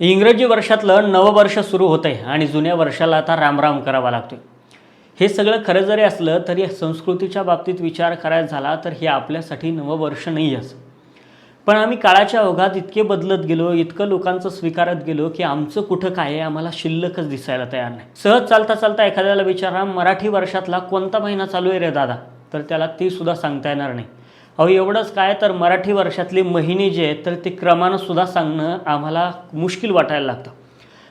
इंग्रजी वर्षातलं नववर्ष सुरू होतं आहे आणि जुन्या वर्षाला आता रामराम करावा आहे हे सगळं खरं जरी असलं तरी संस्कृतीच्या बाबतीत विचार करायचा झाला तर हे आपल्यासाठी नववर्ष नाही असं. पण आम्ही काळाच्या ओघात इतके बदलत गेलो इतकं लोकांचं स्वीकारत गेलो की आमचं कुठं काय आहे आम्हाला शिल्लकच दिसायला तयार नाही. सहज चालता चालता एखाद्याला विचारा मराठी वर्षातला कोणता महिना चालू आहे रे दादा? तर त्याला ते सुद्धा सांगता येणार नाही. अहो एवढंच काय तर मराठी वर्षातले महिने जे आहेत तर ते क्रमानंसुद्धा सांगणं आम्हाला मुश्किल वाटायला लागतं.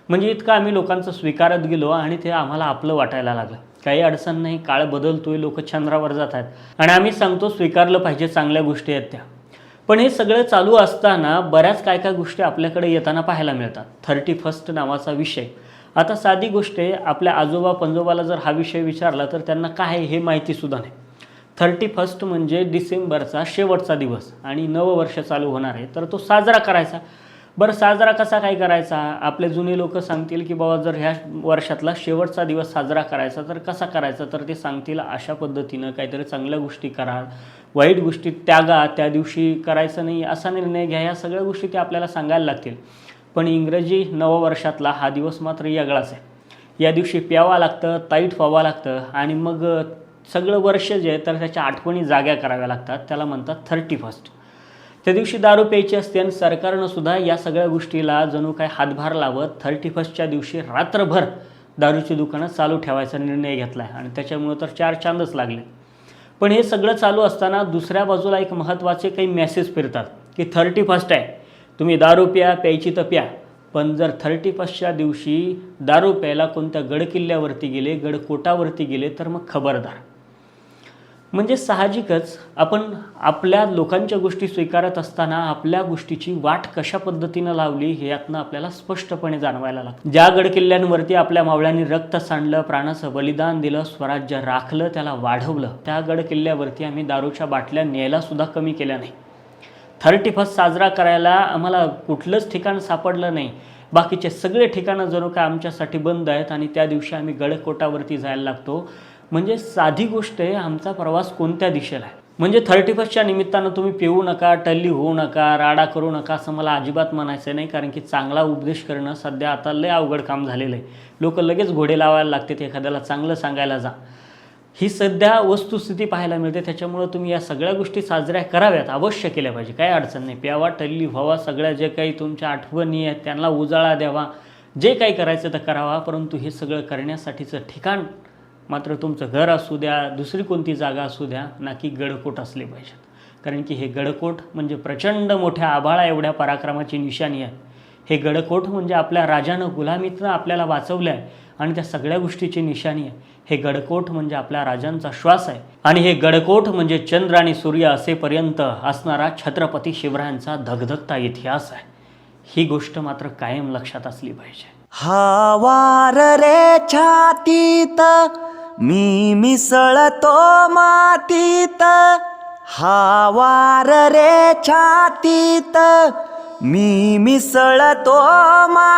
म्हणजे इतकं आम्ही लोकांचं स्वीकारत गेलो आणि ते आम्हाला आपलं वाटायला लागलं. काही अडचण नाही काळ बदलतोय लोक चंद्रावर जात आहेत. आणि आम्ही सांगतो स्वीकारलं पाहिजे चांगल्या गोष्टी आहेत त्या. पण हे सगळं चालू असताना बऱ्याच काय काय गोष्टी आपल्याकडे येताना पाहायला मिळतात. थर्टी फर्स्ट नावाचा विषय. आता साधी गोष्ट आहे आपल्या आजोबा पंजोबाला जर हा विषय विचारला तर त्यांना काय आहे हे माहितीसुद्धा नाही. थर्टी फर्स्ट म्हणजे डिसेंबरचा शेवटचा दिवस आणि नववर्ष चालू होणार आहे. तर तो साजरा करायचा. बरं साजरा कसा काय करायचा? आपले जुने लोक सांगतील की बाबा जर ह्या वर्षातला शेवटचा दिवस साजरा करायचा तर कसा करायचा? तर ते सांगतील अशा पद्धतीनं काहीतरी चांगल्या गोष्टी करा. वाईट गोष्टी त्यागा. त्या दिवशी करायचं नाही असा निर्णय घ्या. या सगळ्या गोष्टी ते आपल्याला सांगायला लागतील. पण इंग्रजी नववर्षातला हा दिवस मात्र वेगळाच आहे. या दिवशी प्यावं लागतं ताईट व्हावं लागतं आणि मग सगळं वर्ष जे आहे तर त्याच्या आठवणी जाग्या कराव्या लागतात. त्याला म्हणतात थर्टी फर्स्ट त्या दिवशी दारू प्यायची असते आणि सरकारनं सुद्धा या सगळ्या गोष्टीला जणू काय हातभार लावत थर्टी फर्स्टच्या दिवशी रात्रभर दारूची दुकानं चालू ठेवायचा निर्णय घेतला आहे आणि त्याच्यामुळं तर चार चांदच लागले. पण हे सगळं चालू असताना दुसऱ्या बाजूला एक महत्त्वाचे काही मेसेज फिरतात की थर्टी फर्स्ट आहे. तुम्ही दारू प्या प्यायची तर प्या. पण जर थर्टी फर्स्टच्या दिवशी दारू प्यायला कोणत्या गडकिल्ल्यावरती गेले गडकोटावरती गेले तर मग खबरदार. म्हणजे साहजिकच आपण आपल्या लोकांच्या गोष्टी स्वीकारत असताना आपल्या गोष्टीची वाट कशा पद्धतीनं लावली हे यातनं आपल्याला स्पष्टपणे जाणवायला लागतं. ज्या गडकिल्ल्यांवरती आपल्या मावळ्यांनी रक्त सांडलं प्राणाचं बलिदान दिलं स्वराज्य राखलं त्याला वाढवलं त्या गडकिल्ल्यावरती आम्ही दारूच्या बाटल्या न्यायला सुद्धा कमी केल्या नाही. थर्टी फर्स्ट साजरा करायला आम्हाला कुठलंच ठिकाण सापडलं नाही. बाकीचे सगळे ठिकाणं जणू काय आमच्यासाठी बंद आहेत आणि त्या दिवशी आम्ही गडकोटावरती जायला लागतो. म्हणजे साधी गोष्ट आहे आमचा प्रवास कोणत्या दिशेला आहे? म्हणजे थर्टी फर्स्टच्या निमित्तानं तुम्ही पिऊ नका टल्ली होऊ नका राडा करू नका असं मला अजिबात म्हणायचं नाही कारण की चांगला उपदेश करणं सध्या आता लय अवघड काम झालेलं आहे. लोक लगेच घोडे लावायला लागतात एखाद्याला चांगलं सांगायला जा. ही सध्या वस्तुस्थिती पाहायला मिळते त्याच्यामुळं तुम्ही या सगळ्या गोष्टी साजऱ्या कराव्यात अवश्य केल्या पाहिजे काही अडचण नाही. प्यावा टल्ली व्हावा सगळ्या जे काही तुमच्या आठवणी आहेत त्यांना उजाळा द्यावा. जे काही करायचं तर करावा परंतु हे सगळं करण्यासाठीचं ठिकाण मात्र तुमचं घर असू द्या दुसरी कोणती जागा असू द्या ना की गडकोट असले पाहिजेत. कारण की हे गडकोट म्हणजे प्रचंड मोठ्या आभाळा एवढ्या पराक्रमाची निशाणी आहे. हे गडकोट म्हणजे आपल्या राजानं गुलामीतनं आपल्याला वाचवलं आहे आणि त्या सगळ्या गोष्टीची निशाणी आहे. हे गडकोट म्हणजे आपल्या राजांचा श्वास आहे. आणि हे गडकोट म्हणजे चंद्र आणि सूर्य असेपर्यंत असणारा छत्रपती शिवरायांचा धगधगता इतिहास आहे. ही गोष्ट मात्र कायम लक्षात असली पाहिजे. हा वार रे छातीत मी मिसळतो मातीत हा वार रे छातीत. मी मिसळतो मा